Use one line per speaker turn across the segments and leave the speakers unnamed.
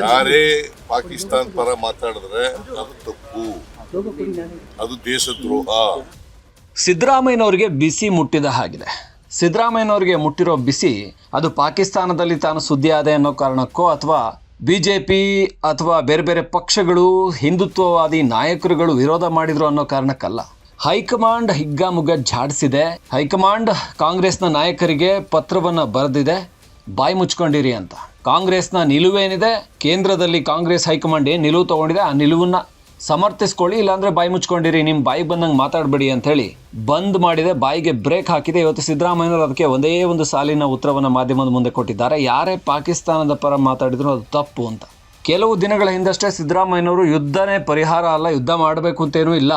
ಯಾರೇ ಪಾಕಿಸ್ತಾನ ಪರ ಮಾತಾಡಿದ್ರೆ ಅದು ತಪ್ಪು. ಅದು ದೇಶದ್ರೋಹ.
ಸಿದ್ದರಾಮಯ್ಯನವರಿಗೆ ಬಿಸಿ ಮುಟ್ಟಿದ ಹಾಗಿದೆ. ಸಿದ್ದರಾಮಯ್ಯನವರಿಗೆ ಮುಟ್ಟಿರೋ ಬಿಸಿ, ಅದು ಪಾಕಿಸ್ತಾನದಲ್ಲಿ ತಾನು ಸುದ್ದಿ ಆದೆ ಅನ್ನೋ ಕಾರಣಕ್ಕೋ ಅಥವಾ ಪಿ ಅಥವಾ ಬೇರೆ ಬೇರೆ ಪಕ್ಷಗಳು ಹಿಂದುತ್ವವಾದಿ ನಾಯಕರುಗಳು ವಿರೋಧ ಮಾಡಿದ್ರು ಅನ್ನೋ ಕಾರಣಕ್ಕಲ್ಲ. ಹೈಕಮಾಂಡ್ ಹಿಗ್ಗಾಮುಗ್ಗ ಝಾಡಿಸಿದೆ. ಹೈಕಮಾಂಡ್ ಕಾಂಗ್ರೆಸ್ನ ನಾಯಕರಿಗೆ ಪತ್ರವನ್ನು ಬರೆದಿದೆ. ಬಾಯಿ ಮುಚ್ಕೊಂಡಿರಿ ಅಂತ. ಕಾಂಗ್ರೆಸ್ನ ನಿಲುವೇನಿದೆ? ಕೇಂದ್ರದಲ್ಲಿ ಕಾಂಗ್ರೆಸ್ ಹೈಕಮಾಂಡ್ ಏನು ನಿಲುವು ತಗೊಂಡಿದೆ? ಆ ನಿಲುವನ್ನು ಸಮರ್ಥಿಸ್ಕೊಳ್ಳಿ, ಇಲ್ಲಾಂದರೆ ಬಾಯಿ ಮುಚ್ಕೊಂಡಿರಿ ನಿಮ್ಮ ಬಾಯಿ ಬಂದಂಗೆ ಮಾತಾಡಬೇಡಿ ಅಂತ ಹೇಳಿ ಬಂದ್ ಮಾಡಿದೆ, ಬಾಯಿಗೆ ಬ್ರೇಕ್ ಹಾಕಿದೆ. ಇವತ್ತು ಸಿದ್ದರಾಮಯ್ಯನವರು ಅದಕ್ಕೆ ಒಂದೇ ಒಂದು ಸಾಲಿನ ಉತ್ತರವನ್ನು ಮಾಧ್ಯಮದ ಮುಂದೆ ಕೊಟ್ಟಿದ್ದಾರೆ. ಯಾರೇ ಪಾಕಿಸ್ತಾನದ ಪರ ಮಾತಾಡಿದ್ರು ಅದು ತಪ್ಪು ಅಂತ. ಕೆಲವು ದಿನಗಳ ಹಿಂದಷ್ಟೇ ಸಿದ್ದರಾಮಯ್ಯನವರು ಯುದ್ಧನೇ ಪರಿಹಾರ ಅಲ್ಲ, ಯುದ್ಧ ಮಾಡಬೇಕು ಅಂತೇನೂ ಇಲ್ಲ.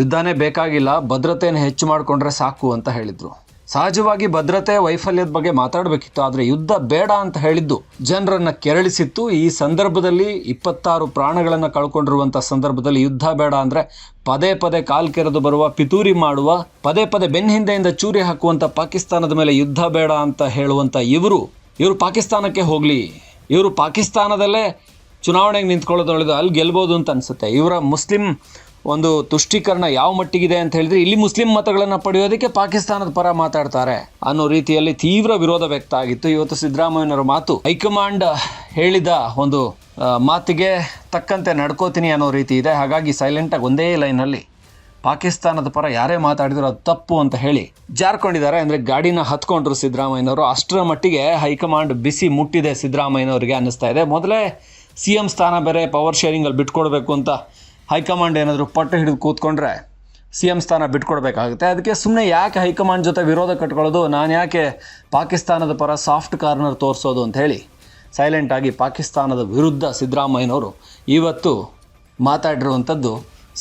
ಯುದ್ಧನೇ ಬೇಕಾಗಿಲ್ಲ ಭದ್ರತೆಯನ್ನು ಹೆಚ್ಚು ಮಾಡಿಕೊಂಡ್ರೆ ಸಾಕು ಅಂತ ಹೇಳಿದ್ರು. ಸಹಜವಾಗಿ ಭದ್ರತೆ ವೈಫಲ್ಯದ ಬಗ್ಗೆ ಮಾತಾಡಬೇಕಿತ್ತು, ಆದರೆ ಯುದ್ಧ ಬೇಡ ಅಂತ ಹೇಳಿದ್ದು ಜನರನ್ನ ಕೆರಳಿಸಿತ್ತು. ಈ ಸಂದರ್ಭದಲ್ಲಿ ಇಪ್ಪತ್ತಾರು ಪ್ರಾಣಗಳನ್ನು ಕಳ್ಕೊಂಡಿರುವಂಥ ಸಂದರ್ಭದಲ್ಲಿ ಯುದ್ಧ ಬೇಡ ಅಂದರೆ ಪದೇ ಪದೇ ಕಾಲ್ ಕೆರೆದು ಬರುವ, ಪಿತೂರಿ ಮಾಡುವ, ಪದೇ ಪದೇ ಬೆನ್ನ ಹಿಂದೆಯಿಂದ ಚೂರಿ ಹಾಕುವಂಥ ಪಾಕಿಸ್ತಾನದ ಮೇಲೆ ಯುದ್ಧ ಬೇಡ ಅಂತ ಹೇಳುವಂಥ ಇವರು ಇವರು ಪಾಕಿಸ್ತಾನಕ್ಕೆ ಹೋಗಲಿ. ಇವರು ಪಾಕಿಸ್ತಾನದಲ್ಲೇ ಚುನಾವಣೆಗೆ ನಿಂತ್ಕೊಳ್ಳೋದು ಅಲ್ಲಿ ಗೆಲ್ಬೋದು ಅಂತ ಅನಿಸುತ್ತೆ. ಇವರ ಮುಸ್ಲಿಂ ಒಂದು ತುಷ್ಟೀಕರಣ ಯಾವ ಮಟ್ಟಿಗಿದೆ ಅಂತ ಹೇಳಿದ್ರೆ ಇಲ್ಲಿ ಮುಸ್ಲಿಂ ಮತಗಳನ್ನು ಪಡೆಯೋದಕ್ಕೆ ಪಾಕಿಸ್ತಾನದ ಪರ ಮಾತಾಡ್ತಾರೆ ಅನ್ನೋ ರೀತಿಯಲ್ಲಿ ತೀವ್ರ ವಿರೋಧ ವ್ಯಕ್ತ ಆಗಿತ್ತು. ಇವತ್ತು ಸಿದ್ದರಾಮಯ್ಯನವರ ಮಾತು ಹೈಕಮಾಂಡ್ ಹೇಳಿದ ಒಂದು ಮಾತಿಗೆ ತಕ್ಕಂತೆ ನಡ್ಕೋತೀನಿ ಅನ್ನೋ ರೀತಿ ಇದೆ. ಹಾಗಾಗಿ ಸೈಲೆಂಟಾಗಿ ಒಂದೇ ಲೈನಲ್ಲಿ ಪಾಕಿಸ್ತಾನದ ಪರ ಯಾರೇ ಮಾತಾಡಿದ್ರು ಅದು ತಪ್ಪು ಅಂತ ಹೇಳಿ ಜಾರ್ಕೊಂಡಿದ್ದಾರೆ. ಅಂದರೆ ಗಾಡಿನ ಹತ್ಕೊಂಡ್ರು ಸಿದ್ದರಾಮಯ್ಯನವರು. ಅಷ್ಟರ ಮಟ್ಟಿಗೆ ಹೈಕಮಾಂಡ್ ಬಿಸಿ ಮುಟ್ಟಿದೆ ಸಿದ್ದರಾಮಯ್ಯನವರಿಗೆ ಅನ್ನಿಸ್ತಾ ಇದೆ. ಮೊದಲೇ ಸಿ ಎಂ ಸ್ಥಾನ ಬೇರೆ ಪವರ್ ಶೇರಿಂಗಲ್ಲಿ ಬಿಟ್ಕೊಡ್ಬೇಕು ಅಂತ ಹೈಕಮಾಂಡ್ ಏನಾದರೂ ಪಟ್ಟು ಹಿಡಿದು ಕೂತ್ಕೊಂಡ್ರೆ ಸಿ ಎಂ ಸ್ಥಾನ ಬಿಟ್ಕೊಡ್ಬೇಕಾಗುತ್ತೆ. ಅದಕ್ಕೆ ಸುಮ್ಮನೆ ಯಾಕೆ ಹೈಕಮಾಂಡ್ ಜೊತೆ ವಿರೋಧ ಕಟ್ಕೊಳ್ಳೋದು? ನಾನು ಯಾಕೆ ಪಾಕಿಸ್ತಾನದ ಪರ ಸಾಫ್ಟ್ ಕಾರ್ನರ್ ತೋರಿಸೋದು ಅಂತ ಹೇಳಿ ಸೈಲೆಂಟಾಗಿ ಪಾಕಿಸ್ತಾನದ ವಿರುದ್ಧ ಸಿದ್ದರಾಮಯ್ಯನವರು ಇವತ್ತು ಮಾತಾಡಿರುವಂಥದ್ದು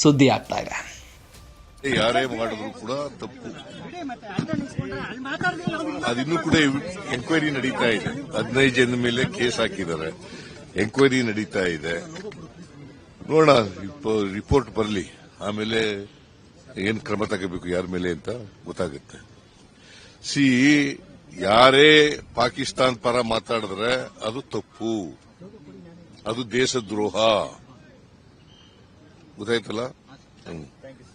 ಸುದ್ದಿ ಆಗ್ತಾ ಇದೆ.
ಯಾರೇ ಮಾಡಿದ್ರು ಕೂಡ ತಪ್ಪು. ಅದಿನ್ನೂ ಕೂಡ ಎಂಕ್ವೈರಿ ನಡೀತಾ ಇದೆ. ಹದಿನೈದು ಜನ ಮೇಲೆ ಕೇಸ್ ಹಾಕಿದ್ದಾರೆ. ಎಂಕ್ವೈರಿ ನಡೀತಾ ಇದೆ. ನೋಡೋಣ ರಿಪೋರ್ಟ್ ಬರಲಿ. ಆಮೇಲೆ ಏನ್ ಕ್ರಮ ತಗೋಬೇಕು, ಯಾರ ಮೇಲೆ ಅಂತ ಗೊತ್ತಾಗುತ್ತೆ. ಸಿ, ಯಾರೇ ಪಾಕಿಸ್ತಾನ ಪರ ಮಾತಾಡಿದ್ರೆ ಅದು ತಪ್ಪು. ಅದು ದೇಶದ್ರೋಹ. ಗೊತ್ತಾಯ್ತಲ್ಲ? ಹ್ಮ್.